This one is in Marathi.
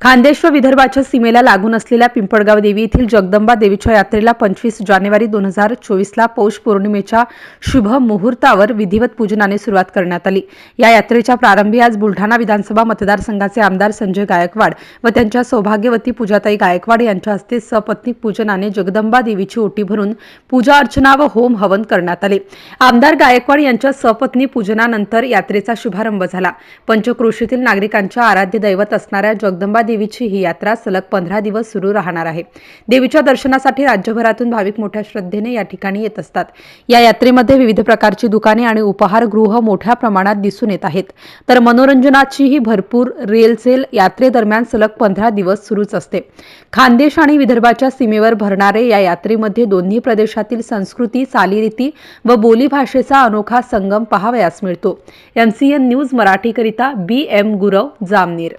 खानदेश व विदर्भाच्या सीमेला लागून असलेल्या पिंपळगाव देवी येथील जगदंबा देवीच्या यात्रेला पंचवीस जानेवारी दोन हजार चोवीसला पौष पौर्णिमेच्या शुभ मुहूर्तावर विधिवत पूजनाने सुरुवात करण्यात आली. या यात्रेच्या प्रारंभी आज बुलढाणा विधानसभा मतदारसंघाचे आमदार संजय गायकवाड व त्यांच्या सौभाग्यवती पूजाताई गायकवाड यांच्या हस्ते सपत्नीक पूजनाने जगदंबा देवीची ओटी भरून पूजा अर्चना व होम हवन करण्यात आले. आमदार गायकवाड यांच्या सपत्नी पूजनानंतर यात्रेचा शुभारंभ झाला. पंचक्रोशीतील नागरिकांच्या आराध्य दैवत असणाऱ्या जगदंबा देवीची ही यात्रा सलग पंधरा दिवस सुरू राहणार आहे. देवीच्या दर्शनासाठी राज्यभरातून भाविक मोठ्या श्रद्धेने या ठिकाणी येत असतात. या यात्रेमध्ये विविध प्रकारची दुकाने आणि उपहारगृह मोठ्या प्रमाणात दिसून येत आहेत. तर मनोरंजनाचीही भरपूर रेलसेल यात्रेदरम्यान सलग पंधरा दिवस सुरूच असते. खानदेश आणि विदर्भाच्या सीमेवर भरणारे या यात्रेमध्ये दोन्ही प्रदेशातील संस्कृती चालीरीती व बोलीभाषेचा अनोखा संगम पहावयास मिळतो. एमसीएन न्यूज मराठीकरिता बी एम गुरव जामनेर.